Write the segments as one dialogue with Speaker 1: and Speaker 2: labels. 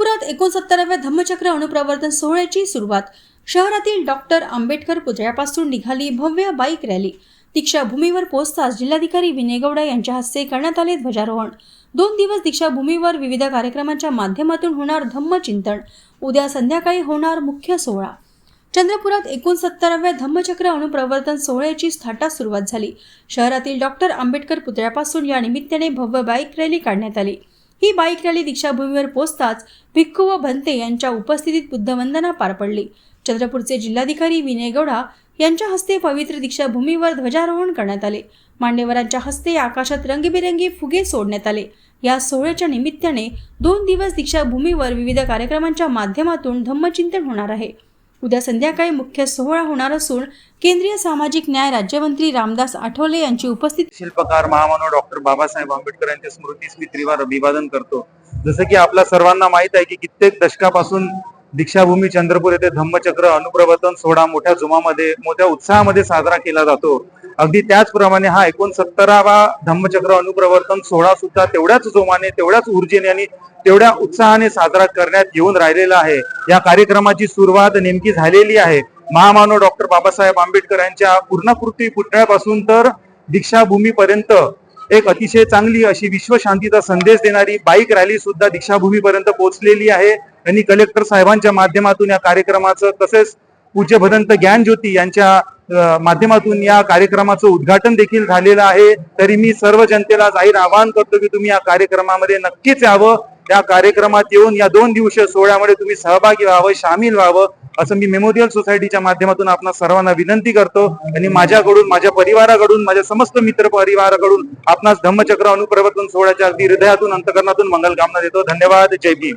Speaker 1: चंद्रपुरात एकोणसत्तराव्या धम्मचक्र अणुप्रवर्तन सोहळ्याची सुरुवात. शहरातील डॉक्टर आंबेडकर पुतळ्यापासून निघाली भव्य बाईक रॅली. दीक्षाभूमीवर पोहोचताच जिल्हाधिकारी विनय गौडा यांच्या हस्ते करण्यात आले ध्वजारोहण. दोन दिवस दीक्षाभूमीवर विविध कार्यक्रमांच्या माध्यमातून होणार धम्मचिंतन. उद्या संध्याकाळी होणार मुख्य सोहळा. चंद्रपुरात एकोणसत्तराव्या धम्मचक्र अणुप्रवर्तन सोहळ्याची थाटा सुरुवात झाली. शहरातील डॉक्टर आंबेडकर पुतळ्यापासून या निमित्ताने भव्य बाईक रॅली काढण्यात आली. ही बाईक रॅली दीक्षाभूमीवर पोहोचताच भिक्खू व भंते यांच्या उपस्थितीत बुद्धवंदना पार पडली. चंद्रपूरचे जिल्हाधिकारी विनय गौडा यांच्या हस्ते पवित्र दीक्षाभूमीवर ध्वजारोहण करण्यात आले. मान्यवरांच्या हस्ते आकाशात रंगीबेरंगी फुगे सोडण्यात आले. या सोहळ्याच्या निमित्ताने दोन दिवस दीक्षाभूमीवर विविध कार्यक्रमांच्या माध्यमातून धम्मचिंतन होणार आहे. उद्या संध्याकाळी मुख्य सोहळा होणार असून केंद्रीय सामाजिक न्याय राज्यमंत्री रामदास आठवले यांची उपस्थिती
Speaker 2: शिल्पकार महामानव डॉक्टर बाबासाहेब आंबेडकर यांच्या स्मृतीस मी त्रिवार अभिवादन करतो. जसं की आपल्या सर्वांना माहीत आहे की कित्येक दशकापासून दीक्षाभूमी चंद्रपूर येथे धम्मचक्र अनुप्रवर्तन सोहळा मोठ्या जुमामध्ये मोठ्या उत्साहामध्ये साजरा केला जातो. अगदी त्याचप्रमाणे हा एकोणसत्तरावा धम्मचक्र अनुप्रवर्तन सोहळा सुद्धा तेवढ्याच जोमाने तेवढ्याच ऊर्जेने आणि तेवढ्या उत्साहाने साजरा करण्यात येऊन राहिलेला आहे. या कार्यक्रमाची सुरुवात नेमकी झालेली आहे. महामानव डॉक्टर बाबासाहेब आंबेडकर यांच्या पूर्णकृती पुतळ्यापासून तर दीक्षाभूमीपर्यंत. एक अतिशय चांगली अशी विश्वशांतीचा संदेश देणारी बाईक रॅली सुद्धा दीक्षाभूमीपर्यंत पोहोचलेली आहे. आणि कलेक्टर साहेबांच्या माध्यमातून या कार्यक्रमाचं तसेच पूज्य भदंत ज्ञान ज्योती यांच्या माध्यमातून या कार्यक्रमाचं उद्घाटन देखील झालेलं आहे. तरी मी सर्व जनतेला जाहीर आवाहन करतो की तुम्ही या कार्यक्रमामध्ये नक्कीच यावं. या कार्यक्रमात येऊन या दोन दिवसीय सोहळ्यामध्ये तुम्ही सहभागी व्हावं सामील व्हावं असं मी मेमोरियल सोसायटीच्या माध्यमातून आपणा सर्वांना विनंती करतो. आणि माझ्याकडून माझ्या परिवाराकडून माझ्या समस्त मित्र परिवाराकडून आपणास धम्मचक्र अनुप्रवर्तन सोहळ्याच्या अगदी हृदयातून अंतकरणातून मंगलकामना देतो. धन्यवाद. जय भीम.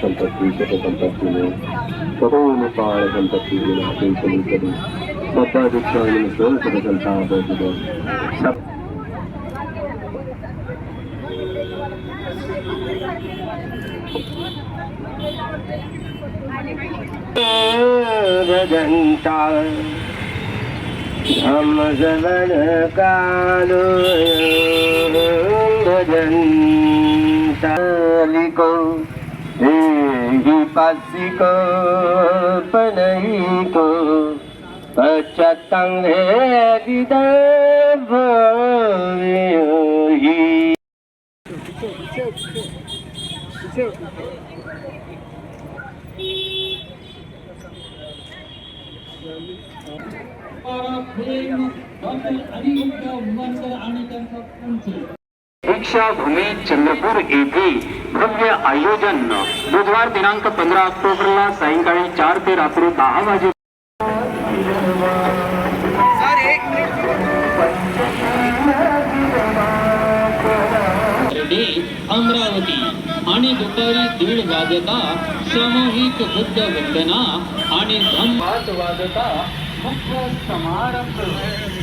Speaker 3: आरोग्य संपत्ती सुखसंपत्तीने सदैव काळ संपत्ती विनाशे कधी सदा दुःख आणि सोय सुखसंताप सब
Speaker 4: भजंता धम्म श्रवण कालो भजंता लिको देहि पासिको पनहिको पश्चात्तांग ही
Speaker 5: दीक्षाभूमी चंद्रपूर येथे भव्य आयोजन. बुधवार दिनांक पंधरा ऑक्टोबरला सायंकाळी चार ते रात्री दहा वाजे
Speaker 6: अमरावती. आणि दुपारी दीड वाजता सामूहिक बुद्ध वंदना आणि धम्मात वाजता मुख्य समारंभ.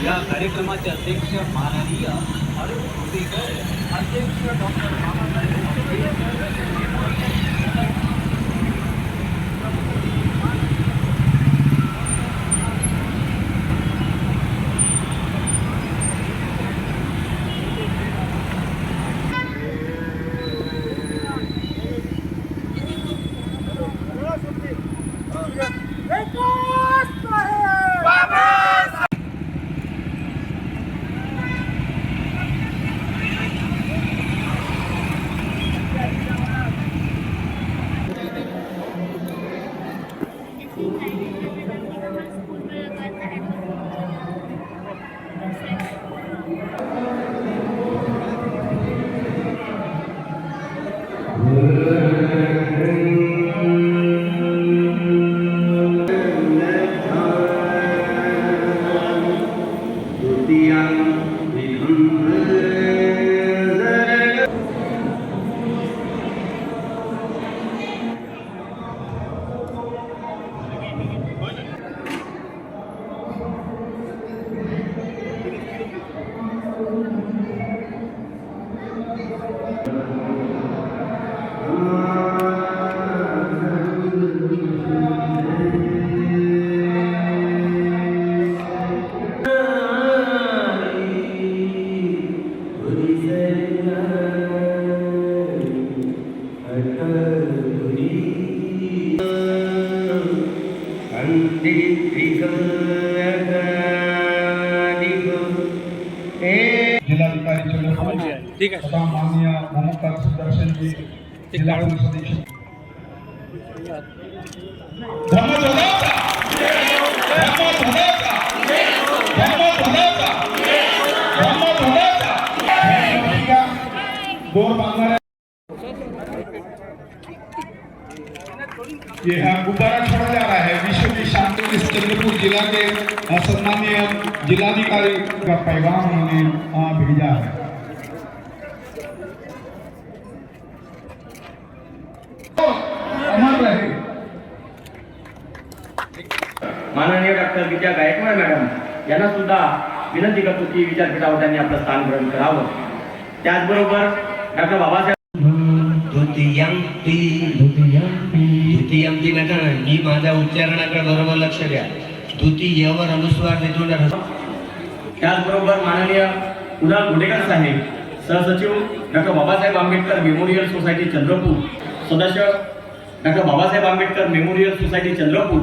Speaker 6: या कार्यक्रमाचे अध्यक्ष माननीय डॉक्टर
Speaker 7: माननीय भूमुखा सुदर्शन जी है गुब्बारा छोड़ा जा रहा है विश्व की शांति इस चंद्रपुर जिला के सम्मानीय जिलाधिकारी का पैगाम उन्होंने भेजा है
Speaker 8: माननीय डॉक्टर विद्या गायकवाड मॅडम यांना सुद्धा विनंती करतो की विद्यापीठावर त्यांनी आपलं स्थान ग्रहण करावं. त्याचबरोबर डॉक्टर बाबासाहेब
Speaker 4: ही माझ्या उच्चारणाकडे बरोबर लक्ष द्या. द्वितीयवर अनुस्वार देतो
Speaker 8: त्याचबरोबर माननीय कुणाल गुडेकर साहेब सहसचिव doctor Babasaheb Ambedkar memorial society Chandrapur सदस्य doctor Babasaheb Ambedkar memorial society Chandrapur